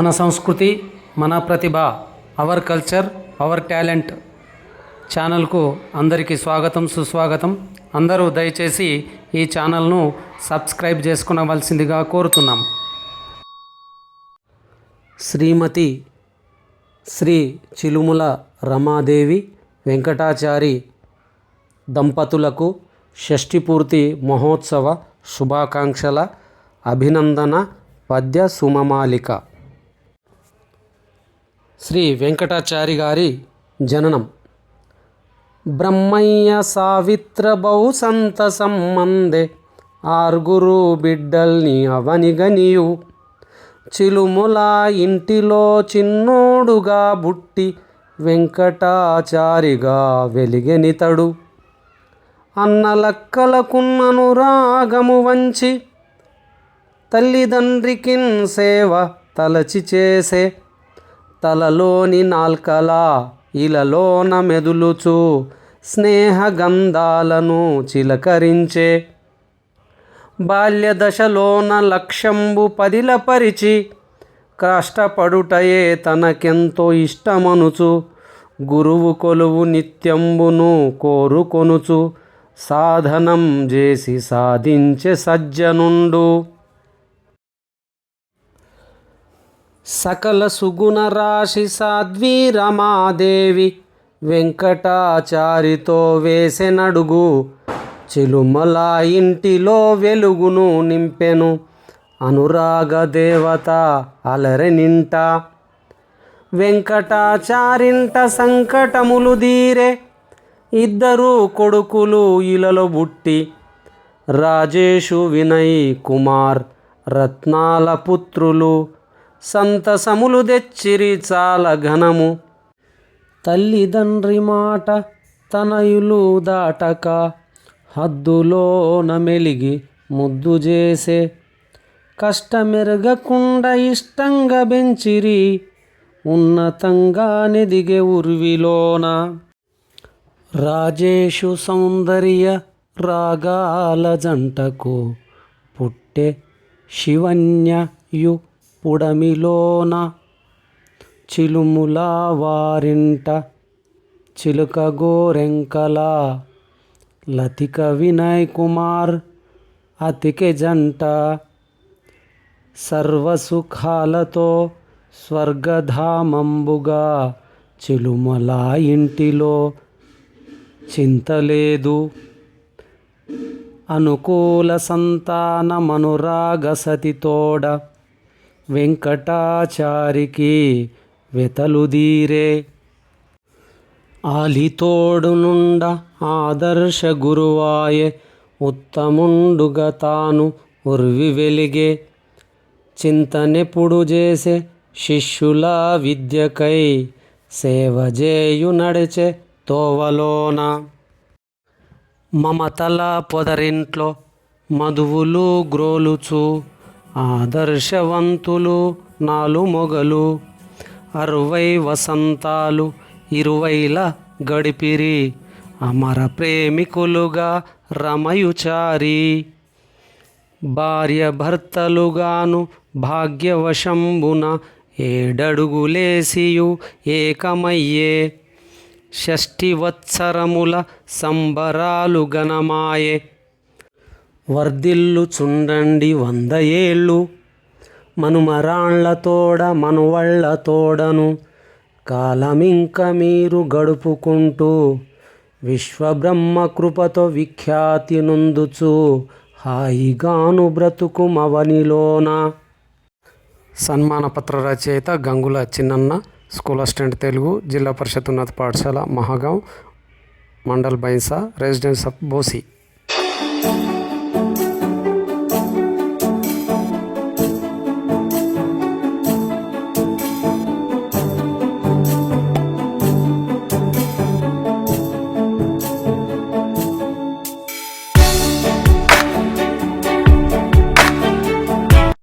మన సంస్కృతి మన ప్రతిభ అవర్ కల్చర్ అవర్ టాలెంట్ ఛానల్కు అందరికీ స్వాగతం సుస్వాగతం. అందరూ దయచేసి ఈ ఛానల్ను సబ్స్క్రైబ్ చేసుకునవలసిందిగా కోరుతున్నాం. శ్రీమతి శ్రీ చిలుముల రమాదేవి వెంకటాచారి దంపతులకు షష్ఠిపూర్తి మహోత్సవ శుభాకాంక్షల అభినందన పద్య సుమమాలిక. శ్రీ వెంకటాచారి గారి జననం. బ్రహ్మయ్య సావిత్ర బహు సంత సంబందే ఆరుగురు బిడ్డల్ని అవనిగనియు. చిలుముల ఇంటిలో చిన్నోడుగా బుట్టి వెంకటాచారిగా వెలిగెనితడు అన్నలక్కలకున్నను రాగము వంచి తల్లిదండ్రికిన్ సేవ తలచి చేసే తలలోని నాల్కల ఇలలోన మెదులుచు స్నేహగంధాలను చిలకరించే. బాల్యదశలోన లక్ష్యంబు పదిలపరిచి కష్టపడుటయే తనకెంతో ఇష్టమనుచు గురువు కొలువు నిత్యంబును కోరుకొనుచు సాధనం చేసి సాధించే సజ్జనుండు. సకల సుగుణ రాశి సాధ్వి రమాదేవి. వెంకటాచారితో వేసెనడుగు చిలుమల ఇంటిలో వెలుగును నింపెను. అనురాగ దేవత అలరెనింట వెంకటాచారింట సంకటములు దీరే ఇద్దరు కొడుకులు ఇలలో బుట్టి. రాజేషు వినయ్ కుమార్ రత్నాల పుత్రులు సంతసములు తెచ్చిరి చాలా ఘనము. తల్లిదండ్రి మాట తనయులు దాటక హద్దులోన మెలిగి ముద్దు చేసే కష్టమెరగకుండా ఇష్టంగా బెంచిరి ఉన్నతంగా నెదిగే ఉర్విలోన. రాజేషు సౌందర్య రాగాల జంటకు పుట్టె శివన్యయు పుడమిలోన చిలుముల వారింట చిలుక గోరెంకల లతిక వినయ్ కుమార్ అతికె జంట సర్వసుఖాలతో స్వర్గధామంబుగా చిలుమల ఇంటిలో చింతలేదు. అనుకూల సంతానమనురాగసతి తోడ వెంకటాచారికి వెతలుదీరే ఆలితోడు నుండ ఆదర్శ గురువాయే ఉత్తముండుగా తాను ఉర్వి వెలిగే. చింతనెప్పుడు చేసే శిష్యుల విద్యకై సేవజేయు నడిచే తోవలోన. మమతల పొదరింట్లో మధువులు గ్రోలుచు ఆదర్శవంతులు నాలు మొగలు అరవై వసంతాలు ఇరువైల గడిపిరి అమర ప్రేమికులుగా రమయుచారి. భార్య భర్తలుగాను భాగ్యవశంబున ఏడడుగులేసియు ఏకమయ్యే. షష్ఠి వత్సరముల సంబరాలు గణమాయే వర్ధిల్లు చుండండి వంద ఏళ్ళు. మనుమరాళ్ళతోడ మనువళ్ళతోడను కాలమింక మీరు గడుపుకుంటూ విశ్వబ్రహ్మ కృపతో విఖ్యాతి నొందుచు హాయిగాను బ్రతుకు మవనిలోన. సన్మాన పత్ర రచయిత గంగుల చిన్నన్న స్కూల్ అసిస్టెంట్ తెలుగు జిల్లా పరిషత్ ఉన్నత పాఠశాల మహాగాం మండల్ బైన్సా రెసిడెన్స్ ఆఫ్ బోసి.